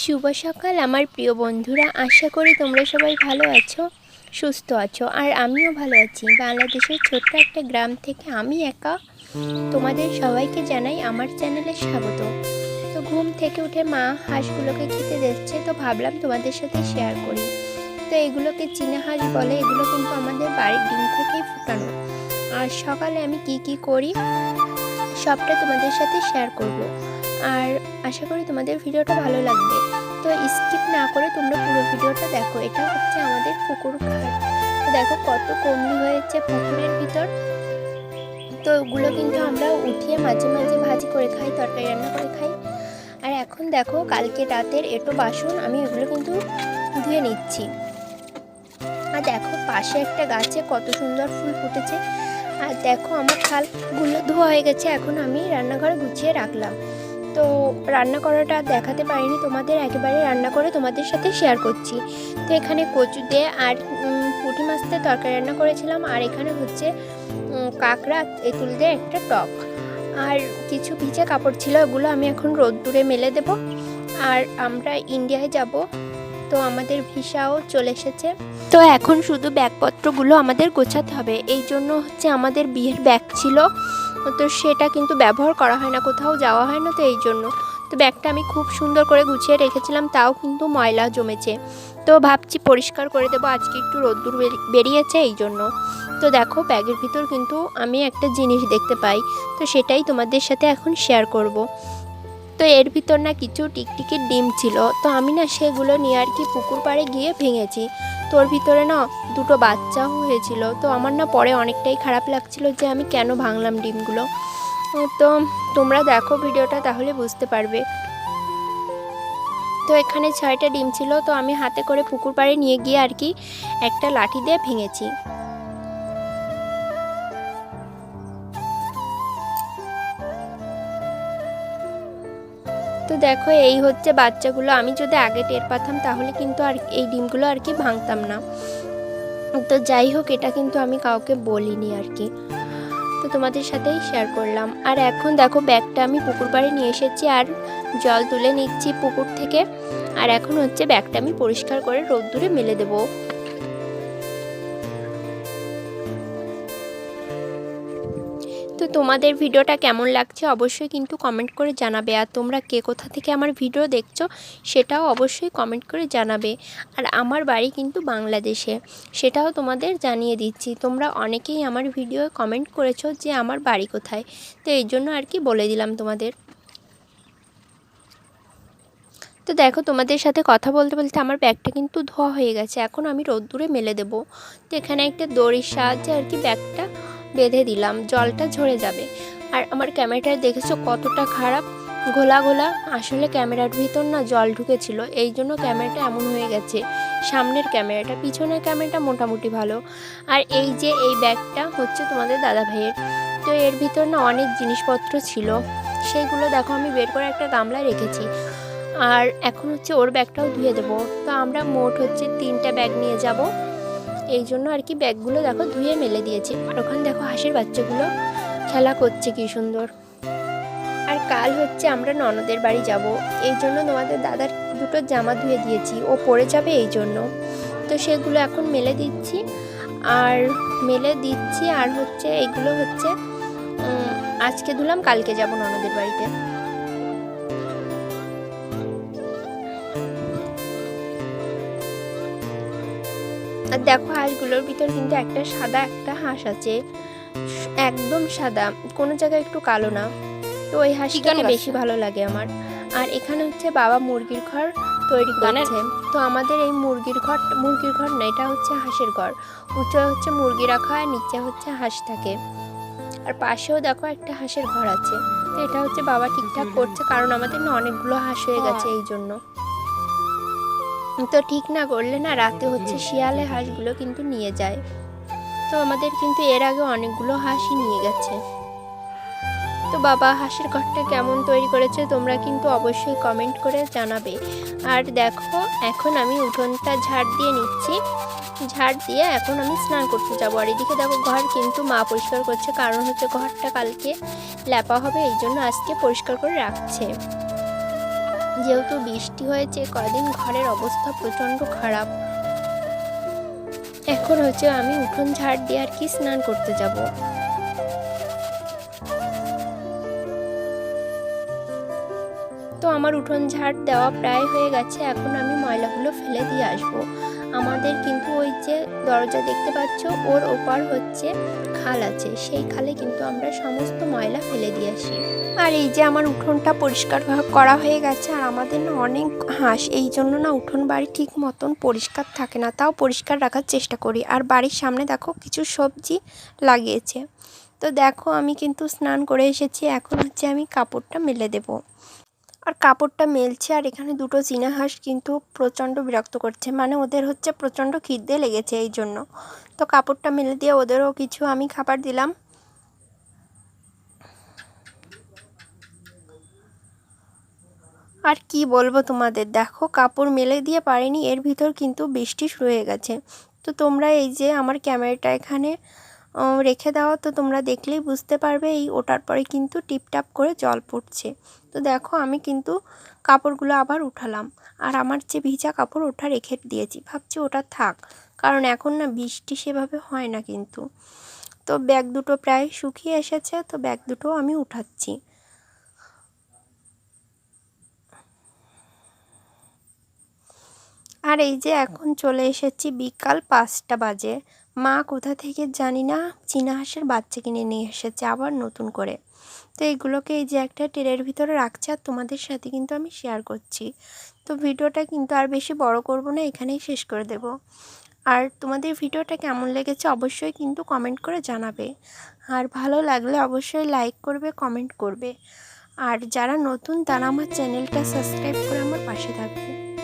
শুভ সকাল, আমার প্রিয় বন্ধুরা। আশা করি তোমরা সবাই ভালো আছো, সুস্থ আছো, আর আমিও ভালো আছি। বাংলাদেশের ছোট্ট একটা গ্রাম থেকে আমি একা তোমাদের সবাইকে জানাই আমার চ্যানেলে স্বাগত। তো ঘুম থেকে উঠে মা হাঁসগুলোকে খেতে দিচ্ছে, তো ভাবলাম তোমাদের সাথে শেয়ার করি। তো এগুলোকে চীনা হাঁস বলে, এগুলো কিন্তু আমাদের বাড়ির ডিম থেকেই ফুটানো। আর সকালে আমি কি কি করি, সবটা তোমাদের সাথে শেয়ার করব। আর আশা করি তোমাদের ভিডিওটা ভালো লাগবে। তো স্কিপ না করে তোমরা পুরো ভিডিওটা দেখো। এটা হচ্ছে আমাদের পুকুর ঘাট। তো দেখো কত কমলি হয়েছে পুকুরের ভিতর। তো ওগুলো কিন্তু আমরা উঠিয়ে মাঝে মাঝে ভাজি করে খাই, তরকারি রান্না করে খাই। আর এখন দেখো কালকে রাতের এটো বাসন আমি এগুলো কিন্তু ধুয়ে নিচ্ছি। আর দেখো পাশে একটা গাছে কত সুন্দর ফুল ফুটেছে। আর দেখো আমার থালগুলো ধোয়া হয়ে গেছে, এখন আমি রান্নাঘরে গুছিয়ে রাখলাম। তো রান্না করাটা দেখাতে পারিনি, তোমাদের একেবারে রান্না করে তোমাদের সাথে শেয়ার করছি। তো এখানে কচু দিয়ে আর পুঁটি মাছ দিয়ে তরকারি রান্না করেছিলাম, আর এখানে হচ্ছে কাঁকড়া এঁতুল দিয়ে একটা টক। আর কিছু ভিজে কাপড় ছিল ওগুলো আমি এখন রোদ্দুরে মেলে দেব। আর আমরা ইন্ডিয়ায় যাব, তো আমাদের ভিসাও চলে এসেছে। তো এখন শুধু ব্যাগপত্রগুলো আমাদের গোছাতে হবে, এই জন্য হচ্ছে আমাদের বিয়ের ব্যাগ ছিল। তো সেটা কিন্তু ব্যবহার করা হয় না, কোথাও যাওয়া হয় না তো এই জন্য। তো ব্যাগটা আমি খুব সুন্দর করে গুছিয়ে রেখেছিলাম, তাও কিন্তু ময়লা জমেছে। তো ভাবছি পরিষ্কার করে দেবো, আজকে একটু রোদ্দুর বেরিয়েছে এই জন্য। তো দেখো, ব্যাগের ভিতর কিন্তু আমি একটা জিনিস দেখতে পাই, তো সেটাই তোমাদের সাথে এখন শেয়ার করব। তো এর ভিতর না কিছু টিকটিকির ডিম ছিল। তো আমি না সেগুলো নিয়ে আর কি পুকুর পাড়ে গিয়ে ভেঙেছি। তোর ভিতরে না দুটো বাচ্চাও হয়েছিল। তো আমার না পরে অনেকটাই খারাপ লাগছিল যে আমি কেন ভাঙলাম ডিমগুলো। তো তোমরা দেখো ভিডিওটা তাহলে বুঝতে পারবে। তো এখানে ছয়টা ডিম ছিল। তো আমি হাতে করে পুকুর পাড়ে নিয়ে গিয়ে আর কি একটা লাঠি দিয়ে ভেঙেছি। তো দেখো, এই হচ্ছে বাচ্চাগুলো। আমি যদি আগে টের পাতাম, তাহলে কিন্তু আর এই ডিমগুলো আর কি ভাঙতাম না। তো যাই হোক, এটা কিন্তু আমি কাউকে বলিনি আর কি। তো তোমাদের সাথেই শেয়ার করলাম। আর এখন দেখো ব্যাগটা আমি পুকুর পাড়ে নিয়ে এসেছি আর জল তুলে নিচ্ছি পুকুর থেকে। আর এখন হচ্ছে ব্যাগটা আমি পরিষ্কার করে রোদ্দুরে মেলে দেবো। তো তোমাদের ভিডিওটা কেমন লাগছে অবশ্যই কিন্তু কমেন্ট করে জানাবে। আর তোমরা কে কোথা থেকে আমার ভিডিও দেখছ সেটাও অবশ্যই কমেন্ট করে জানাবে। আর আমার বাড়ি কিন্তু বাংলাদেশে, সেটাও তোমাদের জানিয়ে দিচ্ছি। তোমরা অনেকেই আমার ভিডিও কমেন্ট করেছ যে আমার বাড়ি কোথায়। তো এই জন্য আর কি বলে দিলাম তোমাদের। তো দেখো তোমাদের সাথে কথা বলতে বলতে আমার ব্যাগটা কিন্তু ধোয়া হয়ে গেছে। এখন আমি রোদ্দুরে মেলে দেবো। তো এখানে একটা দড়ির সাহায্যে আর কি ব্যাগটা বেঁধে দিলাম, জলটা ঝরে যাবে। আর আমার ক্যামেরাটা দেখেছ কতটা খারাপ? ঘোলা ঘোলা, আসলে ক্যামেরার ভিতর না জল ঢুকেছিল, এই জন্য ক্যামেরাটা এমন হয়ে গেছে। সামনের ক্যামেরাটা, পিছনের ক্যামেরাটা মোটামুটি ভালো। আর এই যে এই ব্যাগটা হচ্ছে তোমাদের দাদা ভাইয়ের তো এর ভিতর না অনেক জিনিসপত্র ছিল। সেইগুলো দেখো, আমি বের করে একটা গামলায় রেখেছি। আর এখন হচ্ছে ওর ব্যাগটাও ধুয়ে দেবো। তো আমরা মোট হচ্ছে তিনটা ব্যাগ নিয়ে যাব। এই জন্য আর কি ব্যাগগুলো দেখো ধুয়ে মেলে দিয়েছি। আর ওখানে দেখো হাঁসের বাচ্চাগুলো খেলা করছে কি সুন্দর। আর কাল হচ্ছে আমরা ননদের বাড়ি যাব। এই জন্য তোমাদের দাদার দুটো জামা ধুয়ে দিয়েছি। ও পরে যাবে এই জন্য। তো সেগুলো এখন মেলে দিচ্ছি। আর মেলে দিচ্ছি আর হচ্ছে এগুলো হচ্ছে আজকে ধুলাম, কালকে যাব ননদের বাড়িতে। আর দেখো হাঁসগুলোর ভিতর কিন্তু একটা সাদা একটা হাঁস আছে। একদম সাদা কোনো জায়গায় একটু কালো না। তো ওই হাঁসটাকে বেশি ভালো লাগে আমার। আর এখানে হচ্ছে বাবা মুরগির ঘর তৈরি করছে। তো আমাদের এই মুরগির ঘর মুরগির ঘর না এটা হচ্ছে হাঁসের ঘর। উঁচু হচ্ছে মুরগি রাখা আর নিচে হচ্ছে হাঁস থাকে। আর পাশেও দেখো একটা হাঁসের ঘর আছে। তো এটা হচ্ছে বাবা ঠিকঠাক করছে কারণ আমাদের না অনেকগুলো হাঁস হয়ে গেছে এই জন্য। তো ঠিক না করলে না রাতে হচ্ছে শিয়ালে হাঁসগুলো কিন্তু নিয়ে যায়। তো আমাদের কিন্তু এর আগে অনেকগুলো হাঁসই নিয়ে গেছে। তো বাবা, হাঁসের ঘরটা কেমন তৈরি করেছে তোমরা কিন্তু অবশ্যই কমেন্ট করে জানাবে। আর দেখো, এখন আমি উঠোনটা ঝাড় দিয়ে নিচ্ছি। ঝাড় দিয়ে এখন আমি স্নান করতে যাব। আর এদিকে দেখো, ঘর কিন্তু মা পরিষ্কার করছে, কারণ হচ্ছে ঘরটা কালকে ল্যাপা হবে এই জন্য আজকে পরিষ্কার করে রাখছে। যেহেতু বৃষ্টি হয়েছে, কদিন ঘরের অবস্থা প্রচণ্ড খারাপ। এখন হচ্ছে আমি উঠোন ঝাড় দিয়ে আর কি স্নান করতে যাব। তো আমার উঠোন ঝাড় দেওয়া প্রায় হয়ে গেছে, এখন আমি ময়লাগুলো ফেলে দিয়ে আসব। আমাদের কিন্তু ওই যে দরজা দেখতে পাচ্ছ, ওর ওপার হচ্ছে খাল আছে, সেই খালে কিন্তু আমরা সমস্ত ময়লা ফেলে দিয়ে আসি। আর এই যে আমার উঠোনটা পরিষ্কার করা হয়ে গেছে, আর আমাদের না অনেক হাঁস এই জন্য না উঠোন বাড়ি ঠিক মতন পরিষ্কার থাকে না, তাও পরিষ্কার রাখার চেষ্টা করি। আর বাড়ির সামনে দেখো কিছু সবজি লাগিয়েছে। তো দেখো আমি কিন্তু স্নান করে এসেছি, এখন হচ্ছে আমি কাপড়টা মেলে দেবো। আর কাপড়টা মেলছে, আর এখানে দুটো চীনা হাঁস কিন্তু প্রচণ্ড বিরক্ত করছে মানে ওদের হচ্ছে প্রচণ্ড খিদে লেগেছে এই জন্য। তো কাপড়টা মেলে দিয়ে ওদেরও কিছু আমি খাবার দিলাম। আর কি বলব তোমাদের? দেখো, কাপড় মেলে দিয়ে পারিনি, এর ভিতর কিন্তু বৃষ্টি শুরু হয়ে গেছে। তো তোমরা এই যে আমার ক্যামেরাটা এখানে রেখে দাও, তো তোমরা দেখলেই বুঝতে পারবে এই ওটার পরে কিন্তু টিপটাপ করে জল পড়ছে। তো দেখো, আমি কিন্তু কাপড়গুলো আবার উঠালাম। আর আমার যে ভিজা কাপড়, ওটা রেখে দিয়েছি। ভাবছি ওটা থাক, কারণ এখন না বৃষ্টি সেভাবে হয় না কিন্তু। তো ব্যাগ দুটো প্রায় শুকিয়ে এসেছে, তো ব্যাগ দুটো আমি উঠাচ্ছি। আর এই যে এখন চলে এসেছি বিকাল পাঁচটা বাজে। মা কোথা থেকে জানি না, চীনা হাঁসের বাচ্চা কিনে নিয়ে এসেছে আবার নতুন করে। তো এইগুলোকে এই যে একটা ট্রের ভিতরে রাখছে আর তোমাদের সাথে কিন্তু আমি শেয়ার করছি। তো ভিডিওটা কিন্তু আর বেশি বড় করব না, এখানেই শেষ করে দেব। আর তোমাদের ভিডিওটা কেমন লেগেছে অবশ্যই কিন্তু কমেন্ট করে জানাবে। আর ভালো লাগলে অবশ্যই লাইক করবে কমেন্ট করবে। আর যারা নতুন তারা আমার চ্যানেলটা সাবস্ক্রাইব করে আমার পাশে থাকবে।